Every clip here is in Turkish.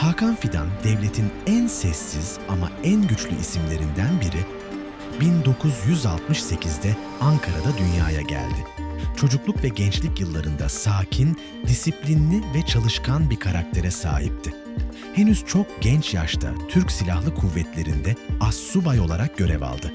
Hakan Fidan devletin en sessiz ama en güçlü isimlerinden biri 1968'de Ankara'da dünyaya geldi. Çocukluk ve gençlik yıllarında sakin, disiplinli ve çalışkan bir karaktere sahipti. Henüz çok genç yaşta Türk Silahlı Kuvvetleri'nde assubay olarak görev aldı.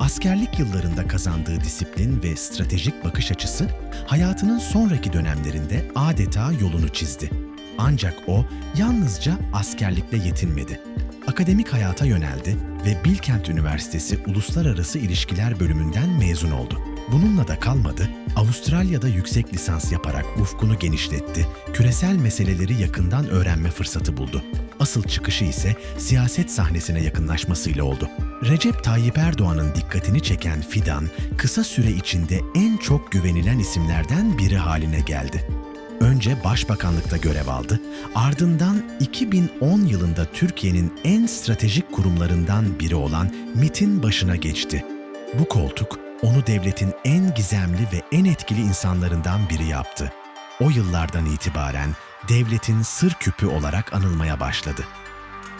Askerlik yıllarında kazandığı disiplin ve stratejik bakış açısı hayatının sonraki dönemlerinde adeta yolunu çizdi. Ancak o yalnızca askerlikle yetinmedi. Akademik hayata yöneldi ve Bilkent Üniversitesi Uluslararası İlişkiler bölümünden mezun oldu. Bununla da kalmadı, Avustralya'da yüksek lisans yaparak ufkunu genişletti, küresel meseleleri yakından öğrenme fırsatı buldu. Asıl çıkışı ise siyaset sahnesine yakınlaşmasıyla oldu. Recep Tayyip Erdoğan'ın dikkatini çeken Fidan, kısa süre içinde en çok güvenilen isimlerden biri haline geldi. Önce başbakanlıkta görev aldı, ardından 2010 yılında Türkiye'nin en stratejik kurumlarından biri olan MIT'in başına geçti. Bu koltuk onu devletin en gizemli ve en etkili insanlarından biri yaptı. O yıllardan itibaren devletin sır küpü olarak anılmaya başladı.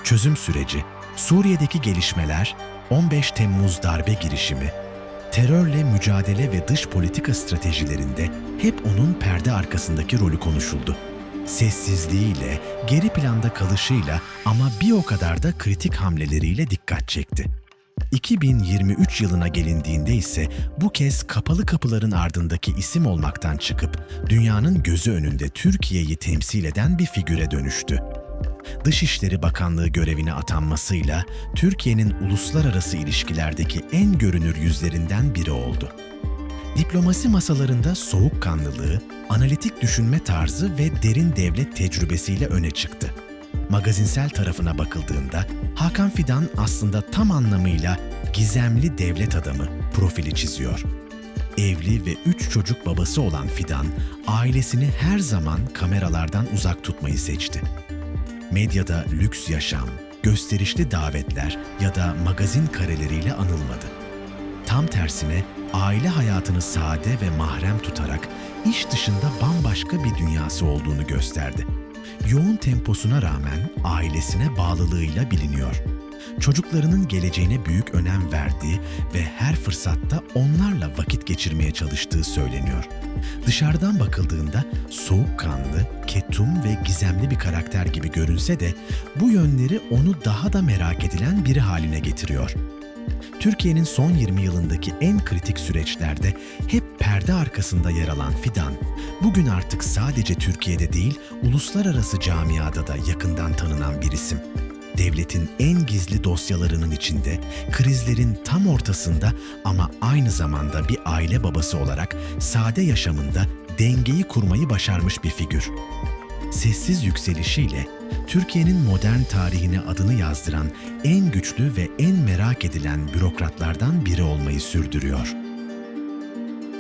Çözüm süreci, Suriye'deki gelişmeler, 15 Temmuz darbe girişimi, terörle mücadele ve dış politika stratejilerinde hep onun perde arkasındaki rolü konuşuldu. Sessizliğiyle, geri planda kalışıyla ama bir o kadar da kritik hamleleriyle dikkat çekti. 2023 yılına gelindiğinde ise bu kez kapalı kapıların ardındaki isim olmaktan çıkıp dünyanın gözü önünde Türkiye'yi temsil eden bir figüre dönüştü. Dışişleri Bakanlığı görevine atanmasıyla Türkiye'nin uluslararası ilişkilerdeki en görünür yüzlerinden biri oldu. Diplomasi masalarında soğukkanlılığı, analitik düşünme tarzı ve derin devlet tecrübesiyle öne çıktı. Magazinsel tarafına bakıldığında Hakan Fidan aslında tam anlamıyla gizemli devlet adamı profili çiziyor. Evli ve üç çocuk babası olan Fidan, ailesini her zaman kameralardan uzak tutmayı seçti. Medyada lüks yaşam, gösterişli davetler ya da magazin kareleriyle anılmadı. Tam tersine aile hayatını sade ve mahrem tutarak iş dışında bambaşka bir dünyası olduğunu gösterdi. Yoğun temposuna rağmen ailesine bağlılığıyla biliniyor. Çocuklarının geleceğine büyük önem verdiği ve her fırsatta onlarla vakit geçirmeye çalıştığı söyleniyor. Dışarıdan bakıldığında soğukkanlı, ketum ve gizemli bir karakter gibi görünse de bu yönleri onu daha da merak edilen biri haline getiriyor. Türkiye'nin son 20 yılındaki en kritik süreçlerde hep perde arkasında yer alan Fidan, bugün artık sadece Türkiye'de değil, uluslararası camiada da yakından tanınan bir isim. Devletin en gizli dosyalarının içinde, krizlerin tam ortasında ama aynı zamanda bir aile babası olarak sade yaşamında dengeyi kurmayı başarmış bir figür. Sessiz yükselişiyle Türkiye'nin modern tarihine adını yazdıran en güçlü ve en merak edilen bürokratlardan biri olmayı sürdürüyor.